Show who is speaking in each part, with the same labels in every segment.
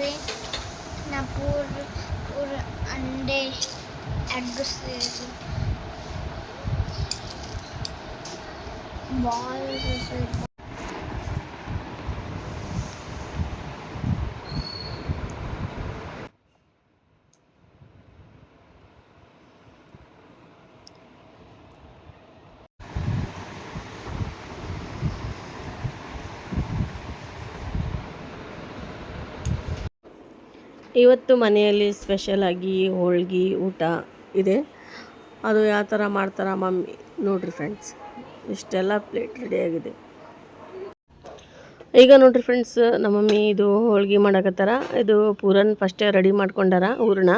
Speaker 1: पूरे ना पूर पूर अंडे एग्स बॉल
Speaker 2: ಇವತ್ತು ಮನೆಯಲ್ಲಿ ಸ್ಪೆಷಲಾಗಿ ಹೋಳ್ಗೆ ಊಟ ಇದೆ. ಅದು ಯಾವ ಥರ ಮಾಡ್ತಾರ ಮಮ್ಮಿ? ನೋಡ್ರಿ ಫ್ರೆಂಡ್ಸ್ ಇಷ್ಟೆಲ್ಲ ಪ್ಲೇಟ್ ರೆಡಿಯಾಗಿದೆ ಈಗ ನೋಡ್ರಿ ಫ್ರೆಂಡ್ಸ್ ನಮ್ಮ ಮಮ್ಮಿ ಇದು ಹೋಳ್ಗೆ ಮಾಡಕತ್ತಾರ. ಇದು ಪೂರನ್ ಫಸ್ಟೇ ರೆಡಿ ಮಾಡ್ಕೊಂಡಾರ ಊರ್ಣ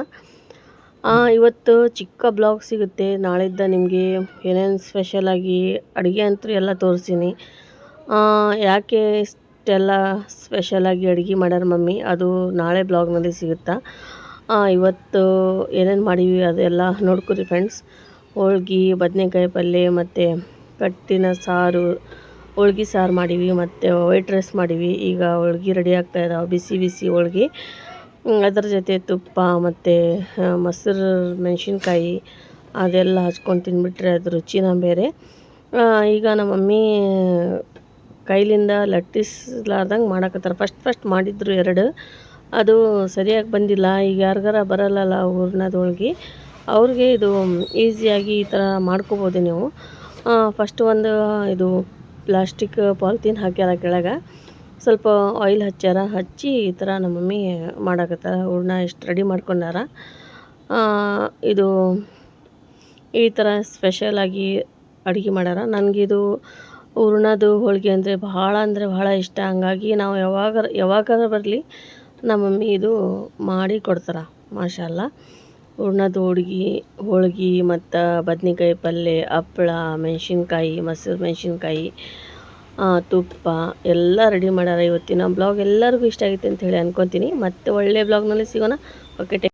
Speaker 2: ಆ, ಇವತ್ತು ಚಿಕ್ಕ ಬ್ಲಾಗ್ ಸಿಗುತ್ತೆ. ನಾಳಿದ್ದ ನಿಮಗೆ ಏನೇನು ಸ್ಪೆಷಲಾಗಿ ಅಡುಗೆ ಅಂತೂ ಎಲ್ಲ ತೋರಿಸ್ತೀನಿ ಯಾಕೆ ಇಷ್ಟೆಲ್ಲ ಸ್ಪೆಷಲಾಗಿ ಅಡುಗೆ ಮಾಡ್ಯಾರ ಮಮ್ಮಿ. ಅದು ನಾಳೆ ಬ್ಲಾಗ್ನಲ್ಲಿ ಸಿಗುತ್ತಾ? ಇವತ್ತು ಏನೇನು ಮಾಡೀವಿ ಅದೆಲ್ಲ ನೋಡ್ಕೊರಿ ಫ್ರೆಂಡ್ಸ್ ಹೋಳ್ಗೆ, ಬದನೆಕಾಯಿ ಪಲ್ಯ ಮತ್ತು ಕಟ್ಟಿನ ಸಾರು. ಹೋಳ್ಗೆ ಸಾರು ಮಾಡೀವಿ ಮತ್ತು ವೈಟ್ ರೈಸ್ ಮಾಡೀವಿ ಈಗ ಹೋಳ್ಗೆ ರೆಡಿ ಆಗ್ತಾ ಇದಾವೆ. ಬಿಸಿ ಬಿಸಿ ಹೋಳ್ಗೆ. ಅದರ ಜೊತೆ ತುಪ್ಪ ಮತ್ತು ಮೊಸರು, ಮೆಣಸಿನ್ಕಾಯಿ ಅದೆಲ್ಲ ಹಚ್ಕೊಂಡು ತಿಂದ್ಬಿಟ್ರೆ ಅದು ರುಚಿನ ಬೇರೆ. ಈಗ ನಮ್ಮ ಮಮ್ಮಿ ಕೈಲಿಂದ ಲಟ್ಟಿಸ್ಲಾರ್ದಂಗೆ ಮಾಡಕತ್ತಾರ. ಫಸ್ಟ್ ಫಸ್ಟ್ ಮಾಡಿದ್ರು ಎರಡು. ಅದು ಸರಿಯಾಗಿ ಬಂದಿಲ್ಲ. ಈಗ ಯಾರಿಗಾರ ಬರಲ್ಲಲ್ಲ ಹೂರ್ಣದ ಹೋಳ್ಗೆ ಅವ್ರಿಗೆ ಇದು ಈಸಿಯಾಗಿ ಈ ಥರ ಮಾಡ್ಕೋಬೋದು ನೀವು. ಫಸ್ಟ್ ಒಂದು ಇದು ಪ್ಲಾಸ್ಟಿಕ್ ಪಾಲಿಥೀನ್ ಹಾಕ್ಯಾರ ಕೆಳಗೆ. ಸ್ವಲ್ಪ ಆಯಿಲ್ ಹಚ್ಚ್ಯಾರ ಹಚ್ಚಿ ಈ ಥರ ನಮ್ಮ ಮಮ್ಮಿ ಮಾಡಕತ್ತಾರ. ಹೂರ್ಣ ಇಷ್ಟು ರೆಡಿ ಮಾಡ್ಕೊಂಡಾರ. ಇದು ಈ ಥರ ಸ್ಪೆಷಲಾಗಿ ಅಡುಗೆ ಮಾಡ್ಯಾರ. ನನಗಿದು ಹೂರ್ಣದ್ದು ಹೋಳಿಗೆ ಅಂದರೆ ಭಾಳ ಅಂದರೆ ಭಾಳ ಇಷ್ಟ. ಹಂಗಾಗಿ ನಾವು ಯಾವಾಗ ಯಾವಾಗಾರ ಬರಲಿ ನಮ್ಮ ಮಮ್ಮಿ ಇದು ಮಾಡಿ ಕೊಡ್ತಾರೆ, ಮಾಶಾಲ್ಲ. ಹೂರ್ಣದ ಹೋಳಿಗೆ ಹೋಳಿಗೆ ಮತ್ತು ಬದ್ನೆಕಾಯಿ ಪಲ್ಯ ಹಪ್ಪಳ, ಮೆಣಸಿನ್ಕಾಯಿ, ಮೊಸರು ಮೆಣಸಿನ್ಕಾಯಿ ತುಪ್ಪ ಎಲ್ಲ ರೆಡಿ ಮಾಡ್ಯಾರ ಇವತ್ತಿನ ಬ್ಲಾಗ್ ಎಲ್ಲರಿಗೂ ಇಷ್ಟ ಆಗೈತೆ ಅಂತ ಹೇಳಿ ಅನ್ಕೊತೀನಿ. ಮತ್ತೆ ಒಳ್ಳೆ ಬ್ಲಾಗ್ನಲ್ಲಿ ಸಿಗೋಣ. ಓಕೆ